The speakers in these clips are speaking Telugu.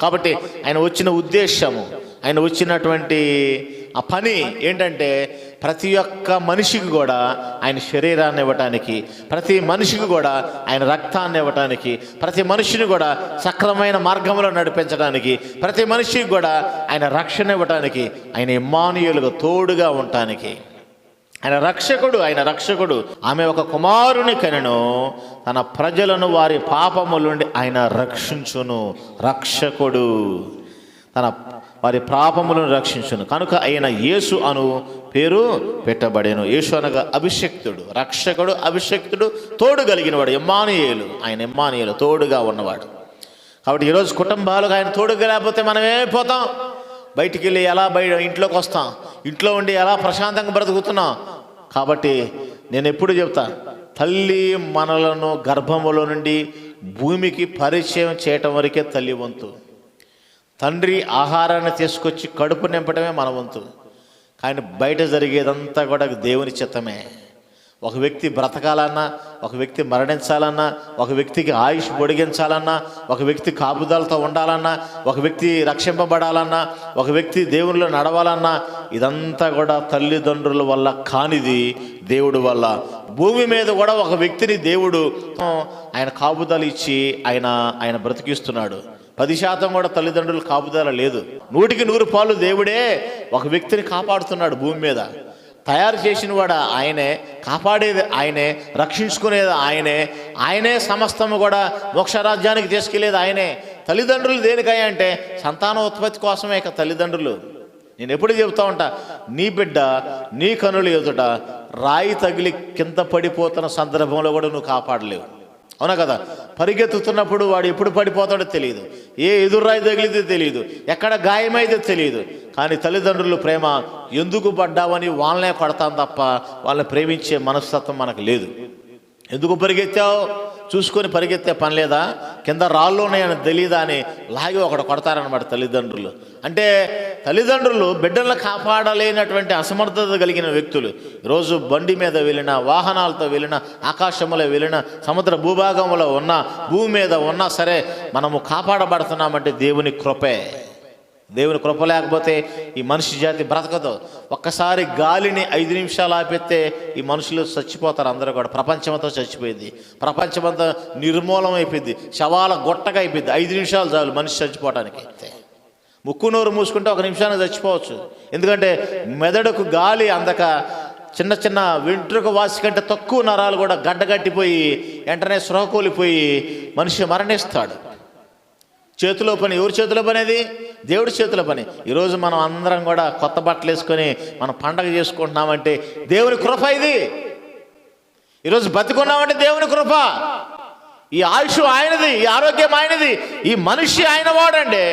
కాబట్టి ఆయన వచ్చిన ఉద్దేశము ఆయన వచ్చినటువంటి ఆ పని ఏంటంటే ప్రతి ఒక్క మనిషికి కూడా ఆయన శరీరాన్ని ఇవ్వటానికి ప్రతి మనిషికి కూడా ఆయన రక్తాన్ని ఇవ్వటానికి ప్రతి మనిషిని కూడా సక్రమైన మార్గంలో నడిపించడానికి ప్రతి మనిషికి కూడా ఆయన రక్షణ ఇవ్వటానికి ఆయన ఇమ్మానుయులుగా తోడుగా ఉండటానికి. ఆయన రక్షకుడు ఆయన రక్షకుడు. ఆమె ఒక కుమారుని కనెను. తన ప్రజలను వారి పాపములుండి ఆయన రక్షించును. రక్షకుడు. తన వారి పాపములను రక్షించును. కనుక ఆయన యేసు అను పేరు పెట్టబడేను. యేసు అనగా అభిషక్తుడు రక్షకుడు అభిషక్తుడు తోడు కలిగినవాడు ఎమ్మానియేలు. ఆయన ఎమ్మానియేలు తోడుగా ఉన్నవాడు. కాబట్టి ఈరోజు కుటుంబాలకు ఆయన తోడుగా లేకపోతే మనం ఏమైపోతాం బయటికి వెళ్ళి ఎలా బయట ఇంట్లోకి వస్తాం? ఇంట్లో ఉండి ఎలా ప్రశాంతంగా బ్రతుకుతున్నాం? కాబట్టి నేను ఎప్పుడు చెప్తా తల్లి మనలను గర్భములో నుండి భూమికి పరిచయం చేయటం వరకే తల్లి వంతు. తండ్రి ఆహారాన్ని తీసుకొచ్చి కడుపు నింపడమే మన వంతు. కానీ బయట జరిగేదంతా కూడా దేవుని చిత్తమే. ఒక వ్యక్తి బ్రతకాలన్నా ఒక వ్యక్తి మరణించాలన్నా ఒక వ్యక్తికి ఆయుష్ పొడిగించాలన్నా ఒక వ్యక్తి కాపుదలతో ఉండాలన్నా ఒక వ్యక్తి రక్షింపబడాలన్నా ఒక వ్యక్తి దేవునిలో నడవాలన్నా ఇదంతా కూడా తల్లిదండ్రుల వల్ల కానిది దేవుడు వల్ల. భూమి మీద కూడా ఒక వ్యక్తిని దేవుడు ఆయన కాపుదల ఇచ్చి ఆయన ఆయన బ్రతికిస్తున్నాడు. పది శాతం కూడా తల్లిదండ్రులు కాపుదల లేదు. నూటికి నూరు పాలు దేవుడే ఒక వ్యక్తిని కాపాడుతున్నాడు భూమి మీద. తయారు చేసిన వాడు ఆయనే కాపాడేది ఆయనే రక్షించుకునేది ఆయనే ఆయనే సమస్తము కూడా మోక్షరాజ్యానికి తీసుకెళ్ళేది ఆయనే. తల్లిదండ్రులు దేనికై అంటే సంతానోత్పత్తి కోసమే ఇక తల్లిదండ్రులు. నేను ఎప్పుడు చెబుతా ఉంటా నీ బిడ్డ నీ కనులు ఎదుట రాయి తగిలి కింద పడిపోతున్న సందర్భంలో కూడా నువ్వు కాపాడలేవు. అవునా కదా? పరిగెత్తుతున్నప్పుడు వాడు ఎప్పుడు పడిపోతాడో తెలియదు ఏ ఎదురాయి తగిలితే తెలియదు ఎక్కడ గాయమైతే తెలియదు కానీ తల్లిదండ్రులు ప్రేమ ఎందుకు పడ్డావని వాళ్ళనే కొడతాం తప్ప వాళ్ళని ప్రేమించే మనస్తత్వం మనకు లేదు. ఎందుకు పరిగెత్తావు? చూసుకొని పరిగెత్తే పని లేదా? కింద రాళ్ళు ఉన్నాయని తెలియదా అని లాగి ఒకడు కొడతారనమాట తల్లిదండ్రులు. అంటే తల్లిదండ్రులు బిడ్డలను కాపాడలేనటువంటి అసమర్థత కలిగిన వ్యక్తులు. ఈరోజు బండి మీద వెళ్ళిన వాహనాలతో వెళ్ళిన ఆకాశంలో వెళ్ళిన సముద్ర భూభాగంలో ఉన్న భూమి మీద ఉన్నా సరే మనము కాపాడబడుతున్నామంటే దేవుని కృపే. దేవుని కృప లేకపోతే ఈ మనిషి జాతి బ్రతకదు. ఒక్కసారి గాలిని ఐదు నిమిషాలు ఆపెత్తే ఈ మనుషులు చచ్చిపోతారు అందరూ కూడా. ప్రపంచమంతా చచ్చిపోయింది. ప్రపంచమంతా నిర్మూలం అయిపోయింది శవాల గొట్టగా అయిపోయింది. ఐదు నిమిషాలు చాలు మనిషి చచ్చిపోవటానికి. ముక్కు నోరు మూసుకుంటే ఒక నిమిషాన్ని చచ్చిపోవచ్చు. ఎందుకంటే మెదడుకు గాలి అందక చిన్న చిన్న వెంట్రుక వాసి కంటే తక్కువ నరాలు కూడా గడ్డగట్టిపోయి వెంటనే స్పృహ మనిషి మరణిస్తాడు. చేతిలో పని ఎవరి చేతిలో పని అది? దేవుడి చేతుల పని. ఈరోజు మనం అందరం కూడా కొత్త బట్టలు వేసుకొని మనం పండగ చేసుకుంటున్నామంటే దేవుని కృప ఇది. ఈరోజు బతుకున్నామంటే దేవుని కృప. ఈ ఆయుష్ ఆయనది ఈ ఆరోగ్యం ఆయనది ఈ మనిషి ఆయన వాడండి.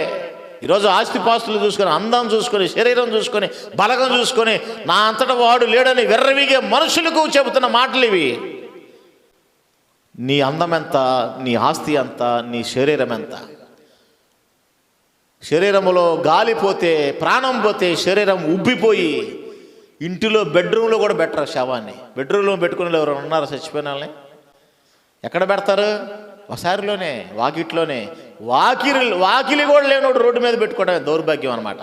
ఈరోజు ఆస్తిపాస్తులు చూసుకొని అందం చూసుకొని శరీరం చూసుకొని బలగం చూసుకొని నా అంతటా వాడు లేడని వెర్రవిగే మనుషులకు చెబుతున్న మాటలు ఇవి. నీ అందం ఎంత నీ ఆస్తి ఎంత నీ శరీరం ఎంత? శరీరంలో గాలి పోతే ప్రాణం పోతే శరీరం ఉబ్బిపోయి ఇంటిలో బెడ్రూమ్లో కూడా పెట్టరు శవాన్ని. బెడ్రూమ్లో పెట్టుకుని ఎవరు ఉన్నారు చచ్చిపోయిన వాళ్ళని? ఎక్కడ పెడతారు? ఒకసారిలోనే వాకిట్లోనే. వాకిలి వాకిలి కూడా లేనోడు రోడ్డు మీద పెట్టుకోవడం దౌర్భాగ్యం అనమాట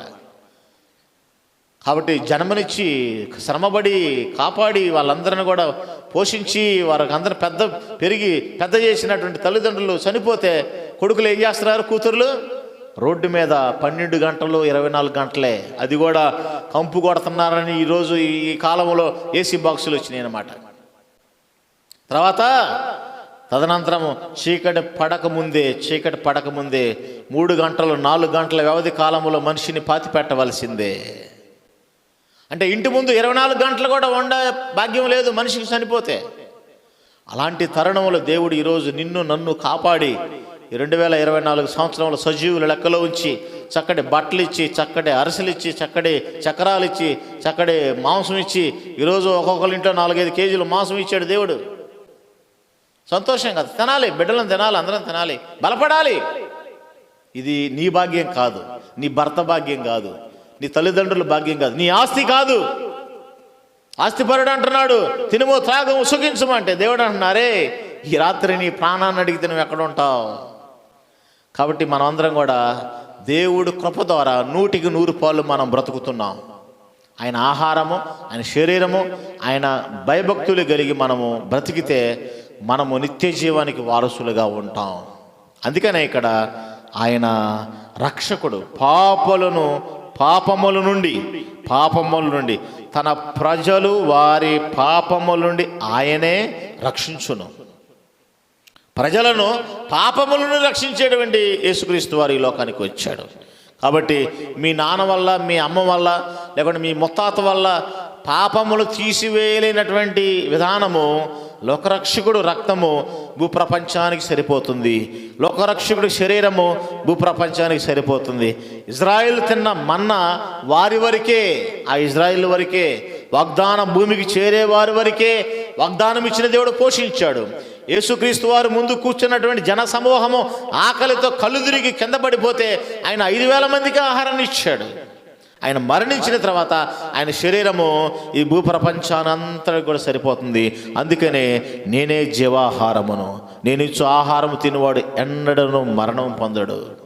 కాబట్టి జన్మనిచ్చి శ్రమపడి కాపాడి వాళ్ళందరిని కూడా పోషించి వారికి అందరిని పెద్ద పెరిగి పెద్ద చేసినటువంటి తల్లిదండ్రులు చనిపోతే కొడుకులు ఏం చేస్తున్నారు కూతుర్లు? రోడ్డు మీద పన్నెండు గంటలు ఇరవై నాలుగు గంటలే. అది కూడా కంపు కొడుతున్నారని ఈరోజు ఈ కాలంలో ఏసీ బాక్సులు వచ్చినాయి అన్నమాట. తర్వాత తదనంతరం చీకటి పడక ముందే చీకటి పడక ముందే మూడు గంటలు నాలుగు గంటల వ్యవధి కాలంలో మనిషిని పాతి పెట్టవలసిందే అంటే ఇంటి ముందు ఇరవై నాలుగు గంటలు కూడా ఉండ భాగ్యం లేదు మనిషికి చనిపోతే. అలాంటి తరుణంలో దేవుడు ఈరోజు నిన్ను నన్ను కాపాడి రెండు వేల ఇరవై నాలుగు సంవత్సరంలో సజీవుల లెక్కలో ఉంచి చక్కటి బట్టలు ఇచ్చి చక్కటి అరిసెలు ఇచ్చి చక్కటి చక్రాలు ఇచ్చి చక్కటి మాంసం ఇచ్చి ఈరోజు ఒక్కొక్కరి ఇంట్లో నాలుగైదు కేజీలు మాంసం ఇచ్చాడు దేవుడు. సంతోషం కదా. తినాలి బిడ్డలను తినాలి అందరం తినాలి. బలపడాలి. ఇది నీ భాగ్యం కాదు నీ భర్త భాగ్యం కాదు నీ తల్లిదండ్రుల భాగ్యం కాదు నీ ఆస్తి కాదు. ఆస్తిపరుడు అంటున్నాడు తినుమో త్రాగము సుఖించమంటే దేవుడు అంటున్నారే ఈ రాత్రి నీ ప్రాణాన్ని అడిగితే నువ్వు ఎక్కడ ఉంటావు? కాబట్టి మనమందరం కూడా దేవుడు కృప ద్వారా నూటికి నూరు పాలు మనం బ్రతుకుతున్నాం. ఆయన ఆహారము ఆయన శరీరము ఆయన భయభక్తులు కలిగి మనము బ్రతికితే మనము నిత్య జీవానికి వారసులుగా ఉంటాం. అందుకనే ఇక్కడ ఆయన రక్షకుడు పాపలను పాపముల నుండి పాపముల నుండి తన ప్రజలు వారి పాపముల నుండి ఆయనే రక్షించును. ప్రజలను పాపములను రక్షించేటువంటి యేసుక్రీస్తు వారు ఈ లోకానికి వచ్చాడు. కాబట్టి మీ నాన్న వల్ల మీ అమ్మ వల్ల లేకుంటే మీ ముత్తాత వల్ల పాపములు తీసివేయలేనటువంటి విధానము లోకరక్షకుడు రక్తము భూప్రపంచానికి సరిపోతుంది. లోకరక్షకుడు శరీరము భూప్రపంచానికి సరిపోతుంది. ఇజ్రాయిల్ తిన్న మన్న వారి వరకే ఆ ఇజ్రాయిల్ వరకే వాగ్దాన భూమికి చేరే వారి వరకే వాగ్దానం ఇచ్చిన దేవుడు పోషించాడు. యేసుక్రీస్తు వారు ముందు కూర్చున్నటువంటి జన సమూహము ఆకలితో కళ్ళు తిరిగి కింద పడిపోతే ఆయన ఐదు వేల మందికి ఆహారాన్ని ఇచ్చాడు. ఆయన మరణించిన తర్వాత ఆయన శరీరము ఈ భూప్రపంచానంతటికి కూడా సరిపోతుంది. అందుకనే నేనే జీవాహారమును. నేను ఇచ్చు ఆహారము తినవాడు ఎన్నడను మరణం పొందడు.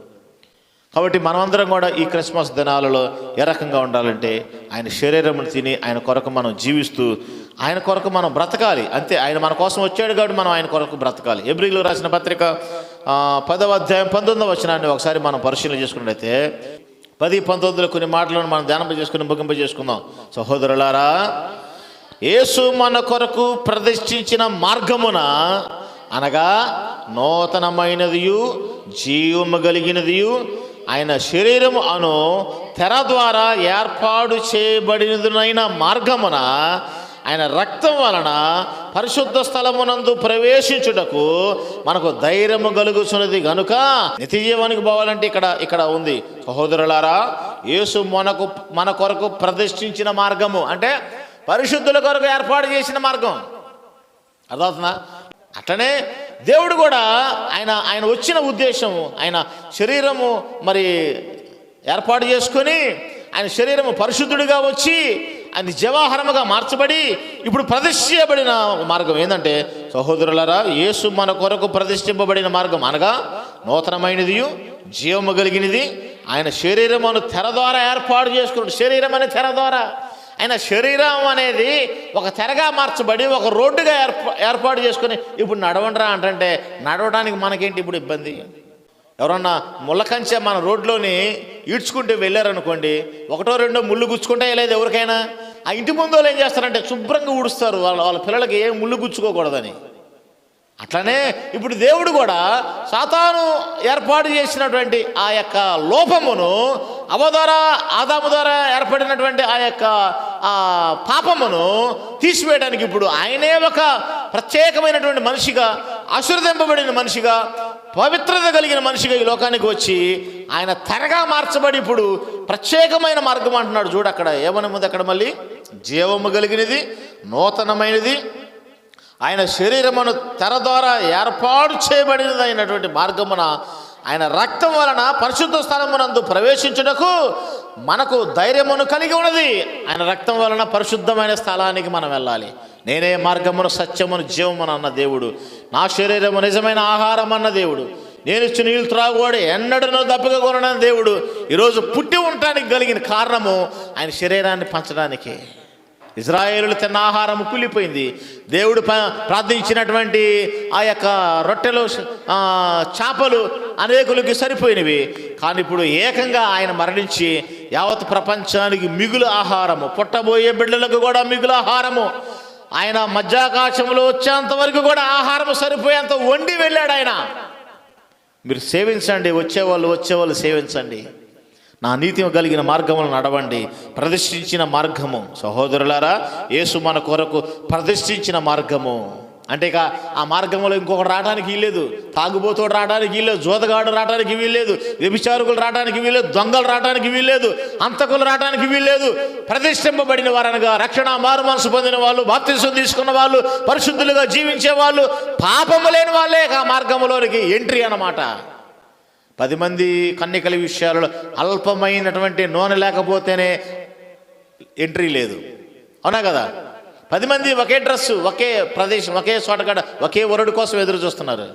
కాబట్టి మనమందరం కూడా ఈ క్రిస్మస్ దినాలలో ఏ రకంగా ఉండాలంటే ఆయన శరీరమును తిని ఆయన కొరకు మనం జీవిస్తూ ఆయన కొరకు మనం బ్రతకాలి. అంతే ఆయన మన కోసం వచ్చాడు కాబట్టి మనం ఆయన కొరకు బ్రతకాలి. ఎబ్రిలో రాసిన పత్రిక పదవ అధ్యాయం పంతొమ్మిదవ వచనాన్ని ఒకసారి మనం పరిశీలన చేసుకున్నట్లయితే పది పంతొమ్మిదిలో కొన్ని మాటలను మనం ధ్యానం చేసుకుని ముగింప చేసుకుందాం. సహోదరులారా యేసు మన కొరకు ప్రదర్శించిన మార్గమున అనగా నూతనమైనదియు జీవము కలిగినదియు ఆయన శరీరము అను తెర ద్వారా ఏర్పాటు చేయబడినదునైన మార్గమున ఆయన రక్తం వలన పరిశుద్ధ స్థలమునందు ప్రవేశించుటకు మనకు ధైర్యము కలుగుతున్నది గనుక నిత్య జీవానికి పోవాలంటే ఇక్కడ ఇక్కడ ఉంది. సహోదరులారా యేసు మనకు మన కొరకు ప్రతిష్ఠించిన మార్గము. అంటే పరిశుద్ధుల కొరకు ఏర్పాటు చేసిన మార్గం. అర్థమవుతుందా? అట్లనే దేవుడు కూడా ఆయన ఆయన వచ్చిన ఉద్దేశము ఆయన శరీరము మరి ఏర్పాటు చేసుకొని ఆయన శరీరము పరిశుద్ధుడిగా వచ్చి ఆయన జవాహరముగా మార్చబడి ఇప్పుడు ప్రతిష్ఠించబడిన మార్గం. ఏంటంటే సహోదరులారా యేసు మన కొరకు ప్రతిష్ఠింపబడిన మార్గం అనగా నూతనమైనది జీవము కలిగినది. ఆయన శరీరమును తెర ద్వారా ఏర్పాటు చేసుకున్నాడు. శరీరం అనే తెర ద్వారా. ఆయన శరీరం అనేది ఒక తెరగా మార్చబడి ఒక రోడ్డుగా ఏర్పా ఏర్పాటు చేసుకుని ఇప్పుడు నడవండిరా అంటే నడవడానికి మనకేంటి ఇప్పుడు ఇబ్బంది? ఎవరన్నా ముళ్ళ కంచె మన రోడ్లోని ఈడ్చుకుంటూ వెళ్ళారనుకోండి ఒకటో రెండో ముళ్ళు గుచ్చుకుంటే లేదు ఎవరికైనా. ఆ ఇంటి ముందు వాళ్ళు ఏం చేస్తారంటే శుభ్రంగా ఊడుస్తారు వాళ్ళ వాళ్ళ పిల్లలకి ఏం ముళ్ళు గుచ్చుకోకూడదని. అట్లనే ఇప్పుడు దేవుడు కూడా సాతాను ఏర్పాటు చేసినటువంటి ఆ యొక్క లోపమును అవధార ద్వారా ఆదాము ద్వారా ఏర్పడినటువంటి ఆ యొక్క ఆ పాపమును తీసివేయడానికి ఇప్పుడు ఆయనే ఒక ప్రత్యేకమైనటువంటి మనిషిగా ఆశీర్వదింపబడిన మనిషిగా పవిత్రత కలిగిన మనిషిగా ఈ లోకానికి వచ్చి ఆయన తెరగా మార్చబడి ఇప్పుడు ప్రత్యేకమైన మార్గం అంటున్నాడు. చూడు అక్కడ ఏమని ముందు అక్కడ మళ్ళీ? జీవము కలిగినది నూతనమైనది ఆయన శరీరమును తెర ద్వారా ఏర్పాటు చేయబడినది అయినటువంటి మార్గమున ఆయన రక్తం వలన పరిశుద్ధ స్థలమునందు ప్రవేశించుటకు మనకు ధైర్యమును కలిగి ఉన్నది. ఆయన రక్తం వలన పరిశుద్ధమైన స్థలానికి మనం వెళ్ళాలి. నేనే మార్గమును సత్యమును జీవమును అన్న దేవుడు. నా శరీరము నిజమైన ఆహారం అన్న దేవుడు. నేను ఇచ్చిన నీళ్ళు త్రాగువాడు ఎన్నడనో దప్పిక కొనడం దేవుడు. ఈరోజు పుట్టి ఉండటానికి కలిగిన కారణము ఆయన శరీరాన్ని పంచడానికి. ఇజ్రాయేలు తిన్న ఆహారం కూలిపోయింది దేవుడు ప్రార్థించినటువంటి ఆ యొక్క రొట్టెలు చేపలు అనేకులకి సరిపోయినవి. కానీ ఇప్పుడు ఏకంగా ఆయన మరణించి యావత్ ప్రపంచానికి మిగులు ఆహారము పుట్టబోయే బిడ్డలకు కూడా మిగులు ఆహారము. ఆయన మధ్యాకాశంలో వచ్చేంత వరకు కూడా ఆహారము సరిపోయేంత వండి వెళ్ళాడు ఆయన. మీరు సేవించండి వచ్చేవాళ్ళు వచ్చేవాళ్ళు సేవించండి. నా నీతి కలిగిన మార్గములు నడవండి. ప్రదర్శించిన మార్గము. సహోదరులారా యేసు మన కొరకు ప్రదర్శించిన మార్గము. అంటే ఇక ఆ మార్గంలో ఇంకొకటి రావడానికి వీల్లేదు. తాగుబోతోడు రావడానికి వీల్లేదు. జోదగాడు రావడానికి వీల్లేదు. వ్యభిచారకులు రావడానికి వీల్లేదు. దొంగలు రావడానికి వీల్లేదు. అంతకులు రావడానికి వీల్లేదు. ప్రతిష్ఠింపబడిన వారనగా రక్షణ మారు మనసు పొందిన వాళ్ళు బాప్తిసం తీసుకున్న వాళ్ళు పరిశుద్ధులుగా జీవించే వాళ్ళు పాపము లేని వాళ్ళే ఇక ఆ మార్గంలోనికి ఎంట్రీ అన్నమాట. పది మంది కన్నికల విషయాలలో అల్పమైనటువంటి నూనె లేకపోతేనే ఎంట్రీ లేదు. అవునా కదా? పది మంది ఒకే డ్రెస్సు ఒకే ప్రదేశం ఒకే చోట కాడ ఒకే వరుడు కోసం ఎదురు చూస్తున్నారు.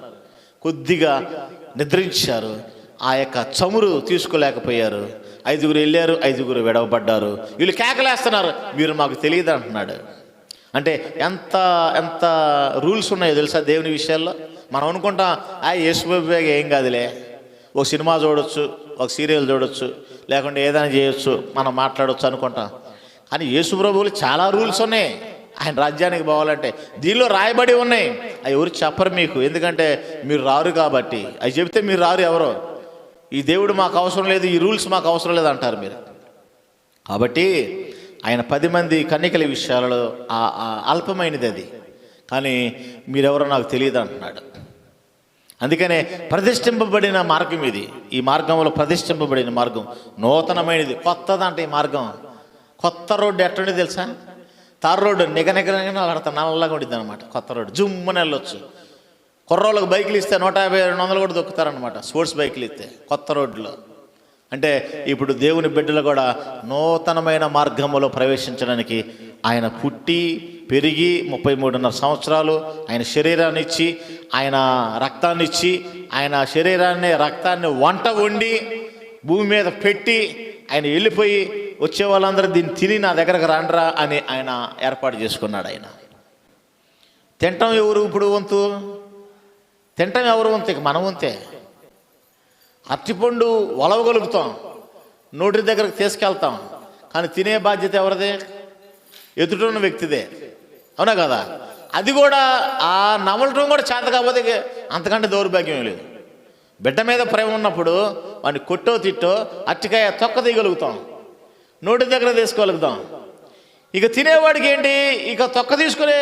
కొద్దిగా నిద్రించారు. ఆ యొక్క చమురు తీసుకోలేకపోయారు. ఐదుగురు వెళ్ళారు ఐదుగురు విడవబడ్డారు. వీళ్ళు కేకలేస్తున్నారు. మీరు మాకు తెలియదు అంటున్నాడు. అంటే ఎంత ఎంత రూల్స్ ఉన్నాయో తెలుసా దేవుని విషయాల్లో? మనం అనుకుంటాం ఆ యేసుబాబు ఏం కాదులే. ఒక సినిమా చూడొచ్చు ఒక సీరియల్ చూడొచ్చు లేకుంటే ఏదైనా చేయొచ్చు మనం మాట్లాడొచ్చు అనుకుంటాం. కానీ యేసు ప్రభువులు చాలా రూల్స్ ఉన్నాయి. ఆయన రాజ్యానికి పోవాలంటే దీనిలో రాయబడి ఉన్నాయి. అవి ఎవరు చెప్పరు మీకు. ఎందుకంటే మీరు రారు కాబట్టి. అవి చెప్తే మీరు రారు ఎవరో. ఈ దేవుడు మాకు అవసరం లేదు ఈ రూల్స్ మాకు అవసరం లేదు అంటారు మీరు. కాబట్టి ఆయన పది మంది కన్నికల విషయాలలో అల్పమైనది అది. కానీ మీరెవరో నాకు తెలియదు అంటున్నాడు. అందుకనే ప్రతిష్ఠింపబడిన మార్గం ఇది. ఈ మార్గంలో ప్రతిష్ఠింపబడిన మార్గం. నూతనమైనది. కొత్తదంటే ఈ మార్గం. కొత్త రోడ్డు ఎట్టుండి తెలుసా? తార్ రోడ్డు నిగ నిగ నల్లగా ఉండిద్ది అనమాట కొత్త రోడ్డు. జుమ్మున వెళ్ళొచ్చు. కుర్రోళ్ళకి బైకులు ఇస్తే నూట యాభై రెండు వందలు కూడా దొక్కుతారనమాట స్పోర్ట్స్ బైకులు ఇస్తే కొత్త రోడ్లో అంటే ఇప్పుడు దేవుని బిడ్డలు కూడా నూతనమైన మార్గంలో ప్రవేశించడానికి ఆయన పుట్టి పెరిగి ముప్పై మూడున్నర సంవత్సరాలు ఆయన శరీరాన్ని ఇచ్చి ఆయన రక్తాన్ని ఇచ్చి ఆయన శరీరాన్ని రక్తాన్ని వంట వండి భూమి మీద పెట్టి ఆయన వెళ్ళిపోయి వచ్చే వాళ్ళందరూ దీన్ని తిని నా దగ్గరకు రాండ్రా అని ఆయన ఏర్పాటు చేసుకున్నాడు ఆయన. తింటాం ఎవరు ఇప్పుడు వంతు? తింటాం ఎవరు వంతు? ఇక మన వంతే. అరటిపండు ఒలవగలుగుతాం నోటి దగ్గరకు తీసుకెళ్తాం. కానీ తినే బాధ్యత ఎవరిదే? ఎదుటిన్న వ్యక్తిదే. అవునా కదా? అది కూడా ఆ నవలటం కూడా చేత కాకపోతే అంతకంటే దౌర్భాగ్యం లేదు. బిడ్డ మీద ప్రేమ ఉన్నప్పుడు వాడిని కొట్టో తిట్టో అట్టికాయ తొక్క తీయగలుగుతాం. నోటి దగ్గర తీసుకోగలుగుతాం. ఇక తినేవాడికి ఏంటి? ఇక తొక్క తీసుకునే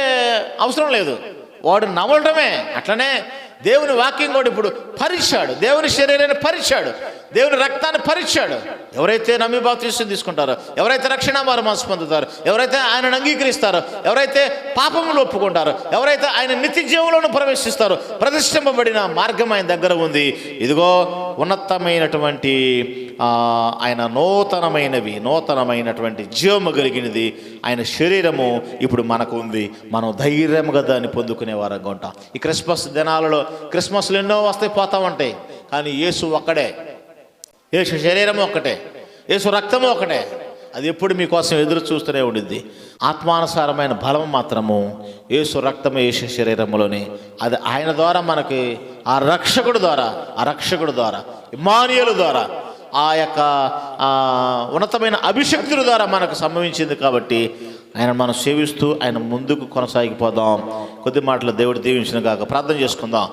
అవసరం లేదు. వాడు నవలటమే. అట్లనే దేవుని వాక్యం కూడా ఇప్పుడు పరిచాడు. దేవుని శరీరాన్ని పరిచాడు. దేవుని రక్తాన్ని పరిచాడు. ఎవరైతే నమ్మి బాప్తీసం తీసుకుంటారో ఎవరైతే రక్షణ వారు మనసు పొందుతారో ఎవరైతే ఆయనను అంగీకరిస్తారో ఎవరైతే పాపములు ఒప్పుకుంటారో ఎవరైతే ఆయన నిత్య జీవులను ప్రవేశిస్తారో ప్రతిష్ఠింపబడిన మార్గం ఆయన దగ్గర ఉంది. ఇదిగో ఉన్నతమైనటువంటి ఆయన నూతనమైనవి నూతనమైనటువంటి జీవము కలిగినది ఆయన శరీరము ఇప్పుడు మనకు ఉంది. మనం ధైర్యముగా దాన్ని పొందుకునే వారంగా ఉంటాం. ఈ క్రిస్మస్ దినాలలో క్రిస్మస్లు ఎన్నో వస్తాయి పోతా ఉంటాయి. కానీ యేసు ఒక్కడే. యేసు శరీరము ఒక్కటే. యేసు రక్తము ఒకటే అది ఎప్పుడు మీకోసం ఎదురు చూస్తూనే ఉండిద్ది. ఆత్మానుసారమైన బలం మాత్రము యేసు రక్తము యేసు శరీరములోనే. అది ఆయన ద్వారా మనకి ఆ రక్షకుడు ద్వారా ఆ రక్షకుడు ద్వారా ఇమానియుల ద్వారా ఆ యొక్క ఉన్నతమైన అభిషక్తుల ద్వారా మనకు సంభవించింది కాబట్టి ఆయన మనం సేవిస్తూ ఆయన ముందుకు కొనసాగిపోదాం. కొద్ది మాటలు దేవుడు దీవించిన కాక ప్రార్థన చేసుకుందాం.